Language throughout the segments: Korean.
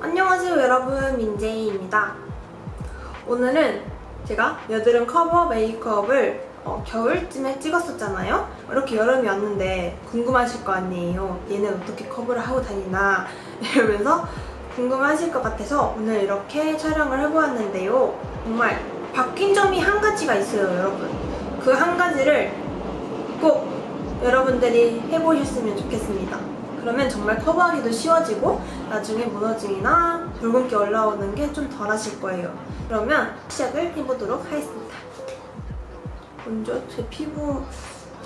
안녕하세요 여러분. 민재이입니다. 오늘은 제가 여드름 커버 메이크업을 어, 겨울쯤에 찍었었잖아요? 이렇게 여름이 왔는데 궁금하실 거 아니에요. 얘는 어떻게 커버를 하고 다니나? 이러면서 궁금하실 것 같아서 오늘 이렇게 촬영을 해보았는데요 정말 바뀐 점이 한 가지가 있어요 여러분 그 한 가지를 꼭 여러분들이 해보셨으면 좋겠습니다 그러면 정말 커버하기도 쉬워지고 나중에 무너짐이나 붉은기 올라오는 게 좀 덜 하실 거예요. 그러면 시작을 해보도록 하겠습니다. 먼저 제 피부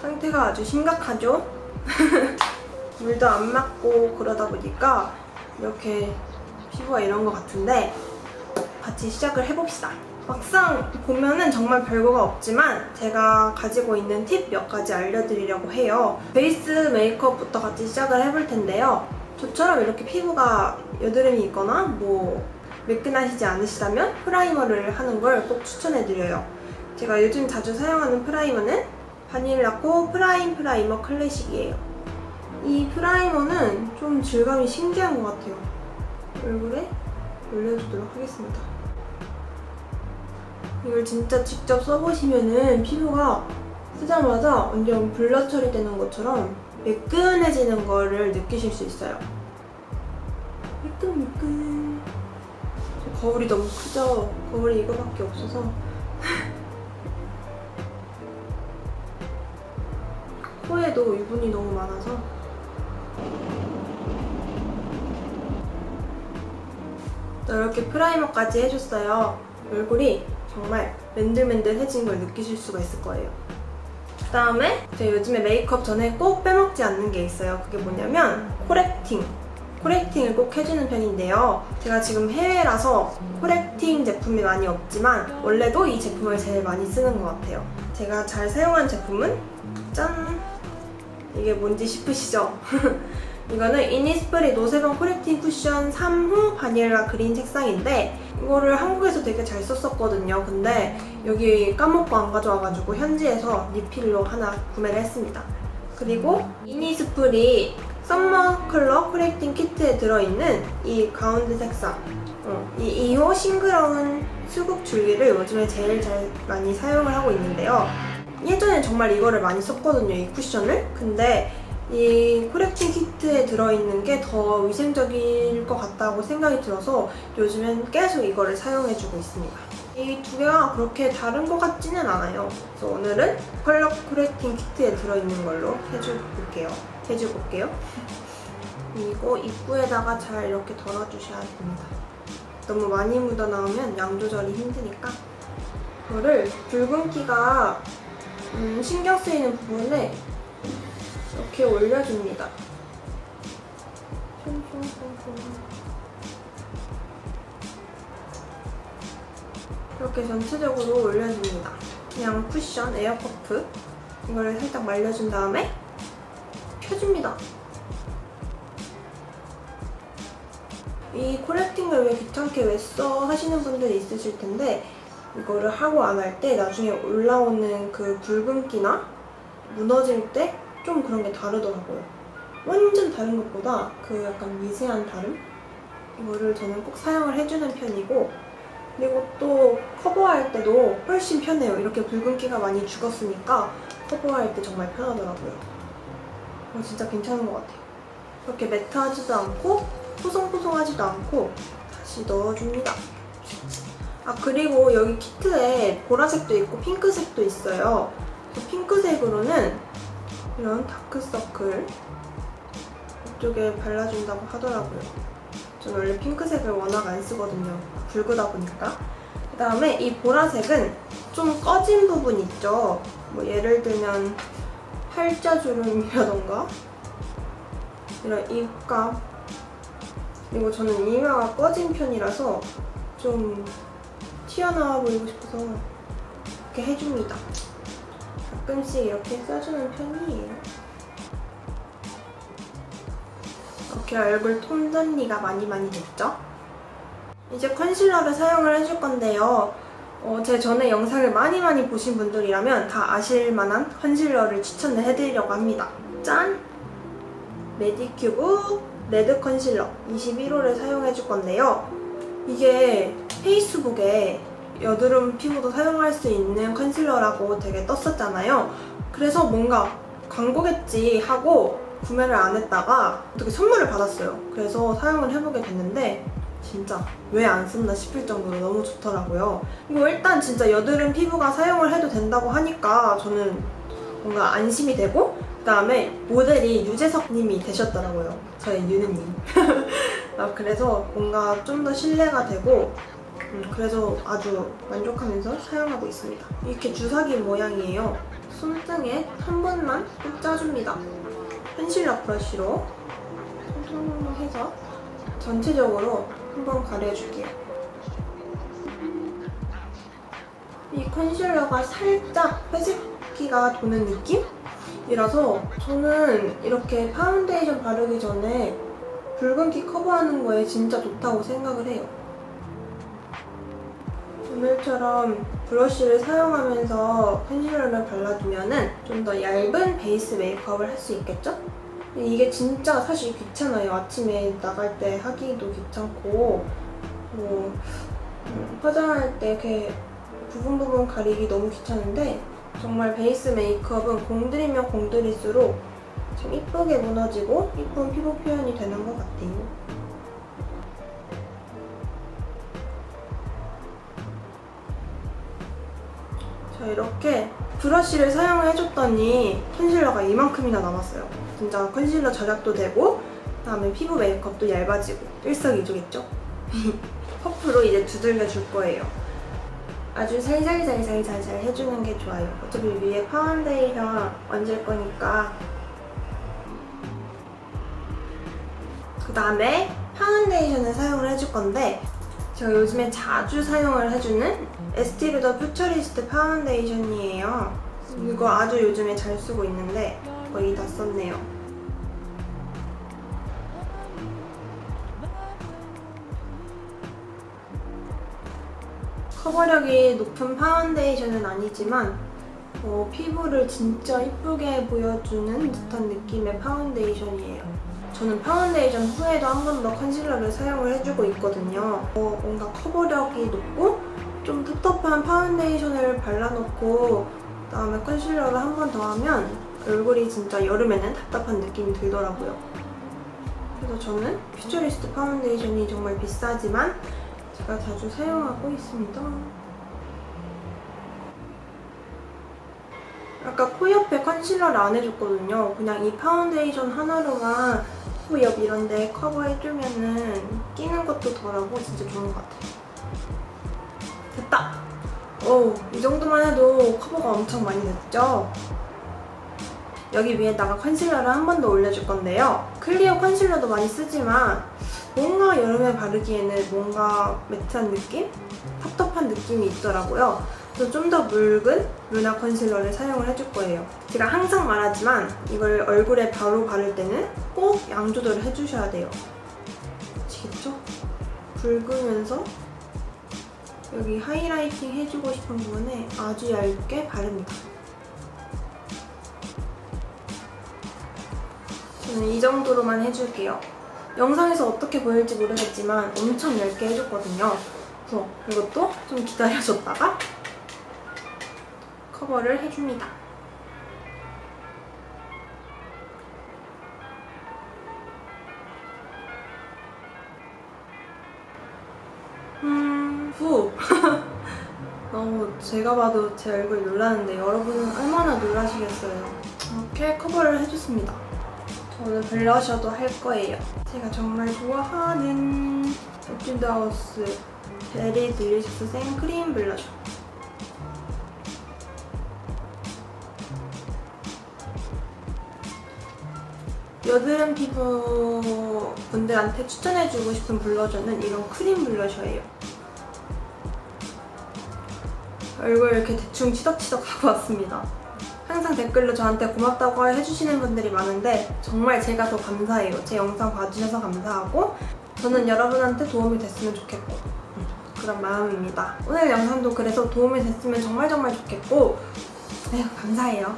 상태가 아주 심각하죠? 물도 안 맞고 그러다 보니까 이렇게 피부가 이런 것 같은데 같이 시작을 해봅시다. 막상 보면은 정말 별거가 없지만 제가 가지고 있는 팁 몇 가지 알려드리려고 해요. 베이스 메이크업부터 같이 시작을 해볼 텐데요. 저처럼 이렇게 피부가 여드름이 있거나 뭐 매끈하시지 않으시다면 프라이머를 하는 걸 꼭 추천해드려요. 제가 요즘 자주 사용하는 프라이머는 바닐라코 프라임 프라이머 클래식이에요. 이 프라이머는 좀 질감이 신기한 것 같아요. 얼굴에 올려주도록 하겠습니다. 이걸 진짜 직접 써보시면은 피부가 쓰자마자 완전 블러 처리되는 것처럼 매끈해지는 거를 느끼실 수 있어요. 매끈매끈. 저 거울이 너무 크죠? 거울이 이거밖에 없어서. 코에도 유분이 너무 많아서 이렇게 프라이머까지 해줬어요. 얼굴이 정말 맨들맨들해진 걸 느끼실 수가 있을 거예요. 그 다음에 제가 요즘에 메이크업 전에 꼭 빼먹지 않는 게 있어요. 그게 뭐냐면 코렉팅. 코렉팅을 꼭 해주는 편인데요. 제가 지금 해외라서 코렉팅 제품이 많이 없지만 원래도 이 제품을 제일 많이 쓰는 것 같아요. 제가 잘 사용한 제품은 짠! 이게 뭔지 싶으시죠? 이거는 이니스프리 노세범 코렉팅 쿠션 3호 바닐라 그린 색상인데 이거를 한국에서 되게 잘 썼었거든요. 근데 여기 까먹고 안 가져와가지고 현지에서 리필로 하나 구매를 했습니다. 그리고 이니스프리 썸머 컬러 코렉팅 키트에 들어있는 이 가운데 색상 어, 이 2호 싱그러운 수국 줄기를 요즘에 제일 잘 많이 사용을 하고 있는데요. 예전에 정말 이거를 많이 썼거든요, 이 쿠션을. 근데 이 코렉팅 키트에 들어있는 게 더 위생적일 것 같다고 생각이 들어서 요즘엔 계속 이거를 사용해주고 있습니다. 이 두 개가 그렇게 다른 것 같지는 않아요. 그래서 오늘은 컬러 코렉팅 키트에 들어있는 걸로 해줄게요. 해줘볼게요. 그리고 입구에다가 잘 이렇게 덜어주셔야 됩니다. 너무 많이 묻어나오면 양 조절이 힘드니까 이거를 붉은기가 음, 신경 쓰이는 부분에 이렇게 올려줍니다. 이렇게 전체적으로 올려줍니다. 그냥 쿠션, 에어퍼프 이거를 살짝 말려준 다음에 펴줍니다. 이 코렉팅을 왜 귀찮게 왜 써 하시는 분들이 있으실 텐데 이거를 하고 안 할 때 나중에 올라오는 그 붉은기나 무너질 때 좀 그런 게 다르더라고요. 완전 다른 것보다 그 약간 미세한 다름? 이거를 저는 꼭 사용을 해주는 편이고 그리고 또 커버할 때도 훨씬 편해요. 이렇게 붉은기가 많이 죽었으니까 커버할 때 정말 편하더라고요. 이거 진짜 괜찮은 것 같아요. 이렇게 매트하지도 않고 포송포송하지도 않고 다시 넣어줍니다. 아 그리고 여기 키트에 보라색도 있고 핑크색도 있어요. 핑크색으로는 이런 다크서클 이쪽에 발라준다고 하더라고요. 저는 원래 핑크색을 워낙 안 쓰거든요. 붉으다 보니까. 그 다음에 이 보라색은 좀 꺼진 부분 있죠. 뭐 예를 들면 팔자주름이라던가 이런 입갑 그리고 저는 이마가 꺼진 편이라서 좀 튀어나와 보이고 싶어서 이렇게 해줍니다. 가끔씩 이렇게 써주는 편이에요. 이렇게 얼굴 톤 정리가 많이 많이 됐죠? 이제 컨실러를 사용을 해줄 건데요. 어, 제 전에 영상을 많이 많이 보신 분들이라면 다 아실 만한 컨실러를 추천을 해드리려고 합니다. 짠! 메디큐브 레드 컨실러 21호를 사용해줄 건데요. 이게 페이스북에 여드름 피부도 사용할 수 있는 컨실러라고 되게 떴었잖아요. 그래서 뭔가 광고겠지 하고 구매를 안 했다가 어떻게 선물을 받았어요. 그래서 사용을 해보게 됐는데 진짜 왜 안 썼나 싶을 정도로 너무 좋더라고요. 이거 일단 진짜 여드름 피부가 사용을 해도 된다고 하니까 저는 뭔가 안심이 되고 그다음에 모델이 유재석님이 되셨더라고요. 저의 유느님. 아, 그래서 뭔가 좀 더 신뢰가 되고 음, 그래서 아주 만족하면서 사용하고 있습니다. 이렇게 주사기 모양이에요. 손등에 한 번만 꼭 짜줍니다. 컨실러 브러쉬로 통통 해서 전체적으로 한번 가려줄게요. 이 컨실러가 살짝 회색기가 도는 느낌이라서 저는 이렇게 파운데이션 바르기 전에 붉은기 커버하는 거에 진짜 좋다고 생각을 해요. 오늘처럼 브러쉬를 사용하면서 컨실러를 발라주면 좀 더 얇은 베이스 메이크업을 할 수 있겠죠? 이게 진짜 사실 귀찮아요. 아침에 나갈 때 하기도 귀찮고 뭐 음, 화장할 때 이렇게 부분 부분 가리기 너무 귀찮은데 정말 베이스 메이크업은 공들이면 공들일수록 좀 이쁘게 무너지고 이쁜 피부 표현이 되는 것 같아요. 이렇게 브러쉬를 사용을 해줬더니 컨실러가 이만큼이나 남았어요. 진짜 컨실러 절약도 되고 그다음에 피부 메이크업도 얇아지고 일석이조겠죠? 퍼프로 이제 두들겨 줄 거예요. 아주 살살살살살살 해주는 게 좋아요. 어차피 위에 파운데이션 얹을 거니까 그 다음에 파운데이션을 사용을 해줄 건데 제가 요즘에 자주 사용을 해주는 에스티르더 퓨처리스트 파운데이션이에요. 이거 아주 요즘에 잘 쓰고 있는데 거의 다 썼네요. 커버력이 높은 파운데이션은 아니지만 어, 피부를 진짜 이쁘게 보여주는 듯한 느낌의 파운데이션이에요. 저는 파운데이션 후에도 한 번 더 컨실러를 사용을 해주고 있거든요. 어, 뭔가 커버력이 높고 좀 텁텁한 파운데이션을 발라놓고 그다음에 컨실러를 한 번 더 하면 얼굴이 진짜 여름에는 답답한 느낌이 들더라고요. 그래서 저는 퓨처리스트 파운데이션이 정말 비싸지만 제가 자주 사용하고 있습니다. 아까 코 옆에 컨실러를 안 해줬거든요. 그냥 이 파운데이션 하나로만 코옆 이런 데 커버해주면은 끼는 것도 덜하고 진짜 좋은 것 같아요. 됐다! 오, 이 정도만 해도 커버가 엄청 많이 됐죠? 여기 위에다가 컨실러를 한 번 더 올려줄 건데요. 클리어 컨실러도 많이 쓰지만 뭔가 여름에 바르기에는 뭔가 매트한 느낌? 텁텁한 느낌이 있더라고요. 좀 더 묽은 루나 컨실러를 사용을 해줄 거예요. 제가 항상 말하지만 이걸 얼굴에 바로 바를 때는 꼭 양 조절을 해주셔야 돼요. 아시겠죠? 붉으면서 여기 하이라이팅 해주고 싶은 부분에 아주 얇게 바릅니다. 저는 이 정도로만 해줄게요. 영상에서 어떻게 보일지 모르겠지만 엄청 얇게 해줬거든요. 그래서 이것도 좀 기다려줬다가 커버를 해줍니다. 음, 후. 너무 제가 봐도 제 얼굴 놀라는데 여러분은 얼마나 놀라시겠어요. 이렇게 커버를 해줬습니다. 저는 블러셔도 할 거예요. 제가 정말 좋아하는 에뛰드하우스 베리 딜리셔스 생크림 블러셔. 여드름 피부 분들한테 추천해주고 싶은 블러셔는 이런 크림 블러셔예요. 얼굴 이렇게 대충 치덕치덕 하고 왔습니다. 항상 댓글로 저한테 고맙다고 해주시는 분들이 많은데 정말 제가 더 감사해요. 제 영상 봐주셔서 감사하고 저는 여러분한테 도움이 됐으면 좋겠고 그런 마음입니다. 오늘 영상도 그래서 도움이 됐으면 정말 정말 좋겠고 에휴 감사해요.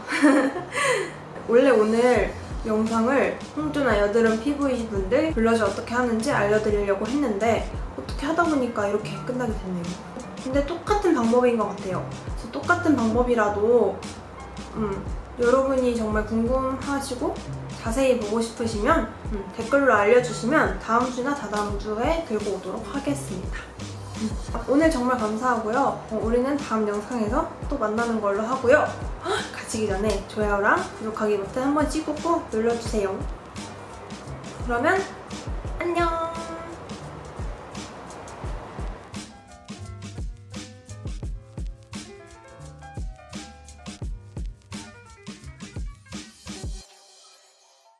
원래 오늘 영상을 홍조나 여드름 피부이신 분들 블러셔 어떻게 하는지 알려드리려고 했는데 어떻게 하다 보니까 이렇게 끝나게 됐네요. 근데 똑같은 방법인 것 같아요. 그래서 똑같은 방법이라도 음, 여러분이 정말 궁금하시고 자세히 보고 싶으시면 음, 댓글로 알려주시면 다음 주나 다다음 주에 들고 오도록 하겠습니다. 음, 오늘 정말 감사하고요. 어, 우리는 다음 영상에서 또 만나는 걸로 하고요. 헉, 가시기 전에 좋아요랑 구독하기 버튼 한 번씩 꾹꾹 눌러주세요. 그러면 안녕!